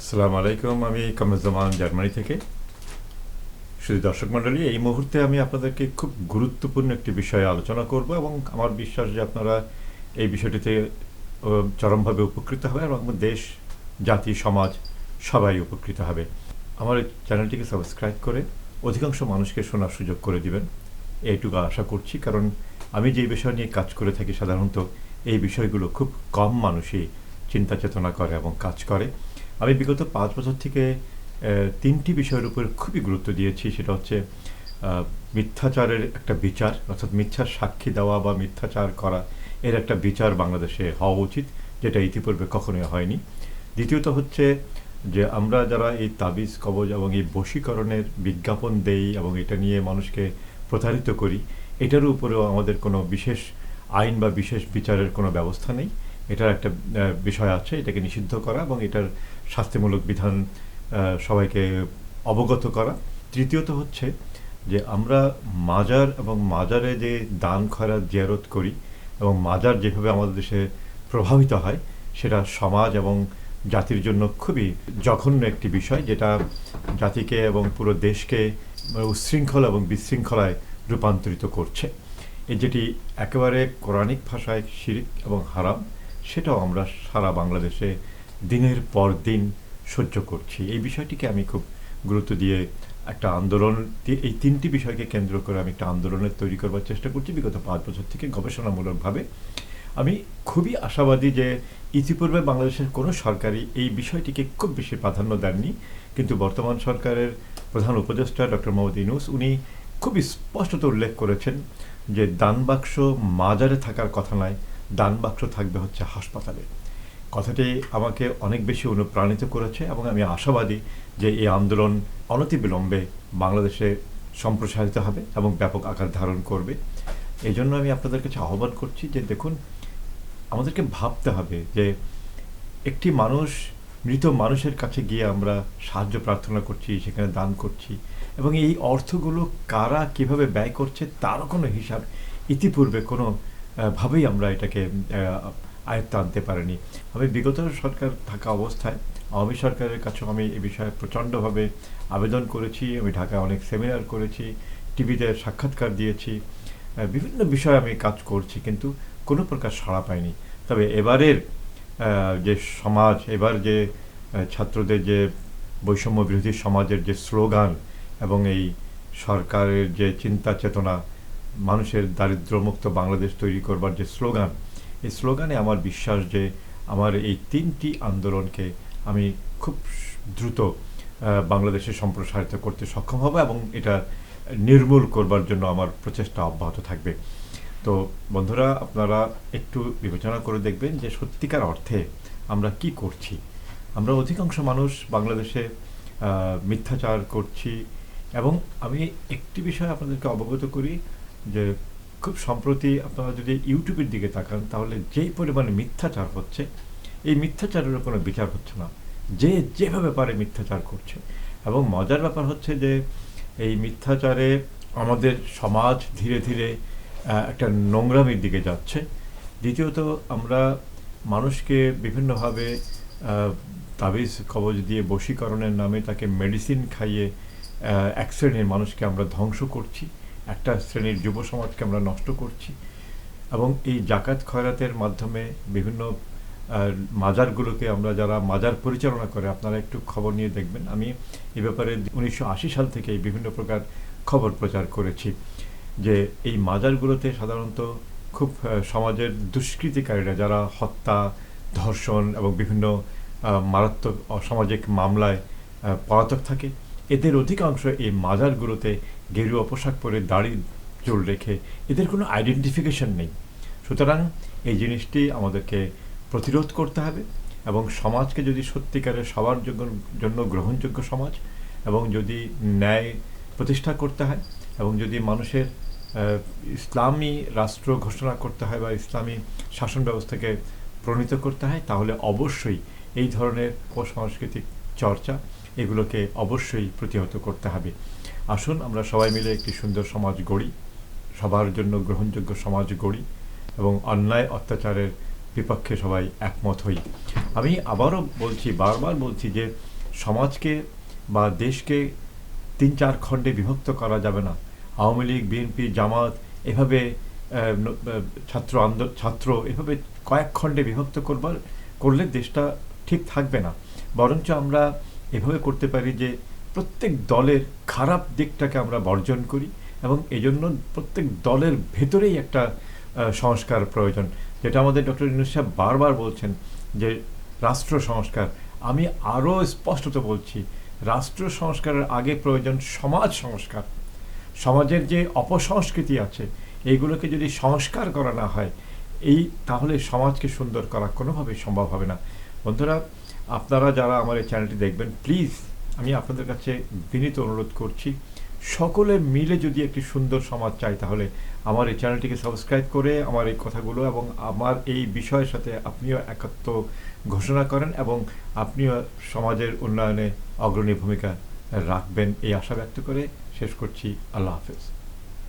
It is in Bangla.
আসসালামু আলাইকুম, আমি কামরুজ্জামান জার্মানি থেকে। শুধু দর্শক মণ্ডলী, এই মুহূর্তে আমি আপনাদেরকে খুব গুরুত্বপূর্ণ একটি বিষয়ে আলোচনা করব এবং আমার বিশ্বাস যে আপনারা এই বিষয়টিতে চরমভাবে উপকৃত হবে এবং দেশ, জাতি, সমাজ সবাই উপকৃত হবে। আমার চ্যানেলটিকে সাবস্ক্রাইব করে অধিকাংশ মানুষকে শোনার সুযোগ করে দিবেন। এইটুকু আশা করছি, কারণ আমি যে বিষয় নিয়ে কাজ করে থাকি সাধারণত এই বিষয়গুলো খুব কম মানুষই চিন্তা চেতনা করে এবং কাজ করে। আমি বিগত পাঁচ বছর থেকে তিনটি বিষয়ের উপর খুবই গুরুত্ব দিয়েছি। সেটা হচ্ছে মিথ্যাচারের একটা বিচার, অর্থাৎ মিথ্যার সাক্ষী দেওয়া বা মিথ্যাচার করা এর একটা বিচার বাংলাদেশে হওয়া উচিত, যেটা ইতিপূর্বে কখনোই হয়নি। দ্বিতীয়ত হচ্ছে যে, আমরা যারা এই তাবিজ, কবজ এবং এই বশীকরণের বিজ্ঞাপন দেই এবং এটা নিয়ে মানুষকে প্রতারিত করি, এটার উপরেও আমাদের কোনো বিশেষ আইন বা বিশেষ বিচারের কোনো ব্যবস্থা নেই। এটার একটা বিষয় আছে, এটাকে নিষিদ্ধ করা এবং এটার শাস্তিমূলক বিধান সবাইকে অবগত করা। তৃতীয়ত হচ্ছে যে আমরা মাজার এবং মাজারে যে দান খয়রাত জিয়ারত করি এবং মাজার যেভাবে আমাদের দেশে প্রভাবিত হয়, সেটা সমাজ এবং জাতির জন্য খুবই জঘন্য একটি বিষয়, যেটা জাতিকে এবং পুরো দেশকে উচ্ছৃঙ্খল এবং বিশৃঙ্খলায় রূপান্তরিত করছে। এই যেটি একেবারে কোরআনিক ভাষায় শিরিক এবং হারাম সেটাও আমরা সারা বাংলাদেশে দিনের পর দিন সহ্য করছি। এই বিষয়টিকে আমি খুব গুরুত্ব দিয়ে একটা আন্দোলন, এই তিনটি বিষয়কে কেন্দ্র করে আমি একটা আন্দোলনের তৈরি করবার চেষ্টা করছি বিগত পাঁচ বছর থেকে গবেষণামূলকভাবে। আমি খুবই আশাবাদী যে ইতিপূর্বে বাংলাদেশের কোনো সরকারই এই বিষয়টিকে খুব বেশি প্রাধান্য দেননি, কিন্তু বর্তমান সরকারের প্রধান উপদেষ্টা ডক্টর মোহাম্মদ ইনুস উনি খুবই স্পষ্টত উল্লেখ করেছেন যে দান বাক্স মাজারে থাকার কথা নয় দান বাক্স থাকবে হচ্ছে হাসপাতালে। কথাটি আমাকে অনেক বেশি অনুপ্রাণিত করেছে এবং আমি আশাবাদী যে এই আন্দোলন অনতিবিলম্বে বাংলাদেশে সম্প্রসারিত হবে এবং ব্যাপক আকার ধারণ করবে। এই জন্য আমি আপনাদের কাছে আহ্বান করছি যে দেখুন, আমাদেরকে ভাবতে হবে যে একটি মানুষ, মৃত মানুষের কাছে গিয়ে আমরা সাহায্য প্রার্থনা করছি, সেখানে দান করছি এবং এই অর্থগুলো কারা কীভাবে ব্যয় করছে তারও কোনো হিসাব ইতিপূর্বে কোনো ভাবেই আমরা এটাকে আয়ত্তে আনতে পারিনি। আমি বিগত সরকার থাকা অবস্থায় আওয়ামী সরকারের কাছেও আমি এ বিষয়ে প্রচণ্ডভাবে আবেদন করেছি। আমি ঢাকায় অনেক সেমিনার করেছি, টিভিতে সাক্ষাৎকার দিয়েছি বিভিন্ন বিষয়ে আমি কাজ করছি, কিন্তু কোনো প্রকার সাড়া পাইনি। তবে এবারের যে সমাজ, এবার যে ছাত্রদের যে বৈষম্য বিরোধী সমাজের যে স্লোগান এবং এই সরকারের যে চিন্তা চেতনা মানুষের দারিদ্র্যমুক্ত বাংলাদেশ তৈরি করবার যে স্লোগান, এই স্লোগানে আমার বিশ্বাস যে আমার এই তিনটি আন্দোলনকে আমি খুব দ্রুত বাংলাদেশে সম্প্রসারিত করতে সক্ষম হব এবং এটা নির্মূল করবার জন্য আমার প্রচেষ্টা অব্যাহত থাকবে। তো বন্ধুরা, আপনারা একটু বিবেচনা করে দেখবেন যে সত্যিকার অর্থে আমরা কি করছি। আমরা অধিকাংশ মানুষ বাংলাদেশে মিথ্যাচার করছি এবং আমি একটি বিষয় আপনাদেরকে অবগত করি যে খুব সম্প্রতি আপনারা যদি ইউটিউবের দিকে তাকান, তাহলে যেই পরিমাণে মিথ্যাচার হচ্ছে, এই মিথ্যাচারের কোনো বিচার হচ্ছে না। যে যেভাবে পারে মিথ্যাচার করছে। এবং মজার ব্যাপার হচ্ছে যে, এই মিথ্যাচারে আমাদের সমাজ ধীরে ধীরে একটা নোংরামির দিকে যাচ্ছে। দ্বিতীয়ত, আমরা মানুষকে বিভিন্নভাবে তাবিজ কবজ দিয়ে বশীকরণের নামে তাকে মেডিসিন খাইয়ে এক শ্রেণির মানুষকে আমরা ধ্বংস করছি। একটা শ্রেণির যুব সমাজকে আমরা নষ্ট করছি। এবং এই জাকাত খয়রাতের মাধ্যমে বিভিন্ন মাজারগুলোকে আমরা যারা মাজার পরিচালনা করে, আপনারা একটু খবর নিয়ে দেখবেন। আমি এ ব্যাপারে উনিশশো আশি সাল থেকে বিভিন্ন প্রকার খবর প্রচার করেছি যে এই মাজারগুলোতে সাধারণত খুব সমাজের দুষ্কৃতিকারীরা যারা হত্যা, ধর্ষণ এবং বিভিন্ন মারাত্মক অসামাজিক মামলায় পলাতক থাকে এদের অধিকাংশ এই মাজারগুলোতে গেরুয়া পোশাক পরে দাড়ি চুল রেখে এদের কোনো আইডেন্টিফিকেশন নেই। সুতরাং এই জিনিসটি আমাদেরকে প্রতিরোধ করতে হবে এবং সমাজকে যদি সত্যিকারের সবার জন্য- গ্রহণযোগ্য সমাজ এবং যদি ন্যায় প্রতিষ্ঠা করতে হয় এবং যদি মানুষের ইসলামী রাষ্ট্র ঘোষণা করতে হয় বা ইসলামী শাসন ব্যবস্থাকে প্রণীত করতে হয়, তাহলে অবশ্যই এই ধরনের অসাংস্কৃতিক চর্চা এগুলোকে অবশ্যই প্রতিহত করতে হবে। আসুন, আমরা সবাই মিলে একটি সুন্দর সমাজ গড়ি, সবার জন্য গ্রহণযোগ্য সমাজ গড়ি এবং অন্যায় অত্যাচারের বিপক্ষে সবাই একমত হই। আমি আবারও বলছি, বারবার বলছি যে সমাজকে বা দেশকে তিন চার খণ্ডে বিভক্ত করা যাবে না। আওয়ামী লীগ, বিএনপি, জামাত এভাবে ছাত্র আন্দোলন ছাত্র এভাবে কয়েক খণ্ডে বিভক্ত করবার, করলে দেশটা ঠিক থাকবে না। বরঞ্চ আমরা এভাবে করতে পারি যে প্রত্যেক দলের খারাপ দিকটাকে আমরা বর্জন করি এবং এজন্য প্রত্যেক দলের ভেতরেই একটা সংস্কার প্রয়োজন। যেটা আমাদের ডক্টর ইউনুস সাহেব বারবার বলছেন যে রাষ্ট্র সংস্কার। আমি আরও স্পষ্টত বলছি, রাষ্ট্র সংস্কারের আগে প্রয়োজন সমাজ সংস্কার। সমাজের যে অপসংস্কৃতি আছে, এইগুলোকে যদি সংস্কার করা না হয়, এই তাহলে সমাজকে সুন্দর করা কোনোভাবেই সম্ভব হবে না। বন্ধুরা আপনারা যারা আমার এই চ্যানেলটি দেখবেন প্লিজ আমি আপনাদের কাছে বিনীত অনুরোধ করছি সকলে মিলে যদি একটি সুন্দর সমাজ চাই, তাহলে আমার এই চ্যানেলটিকে সাবস্ক্রাইব করে আমার এই কথাগুলো এবং আমার এই বিষয়ের সাথে আপনিও একাত্ম ঘোষণা করেন এবং আপনিও সমাজের উন্নয়নে অগ্রণী ভূমিকা রাখবেন, এই আশা ব্যক্ত করে শেষ করছি। আল্লাহ হাফেজ।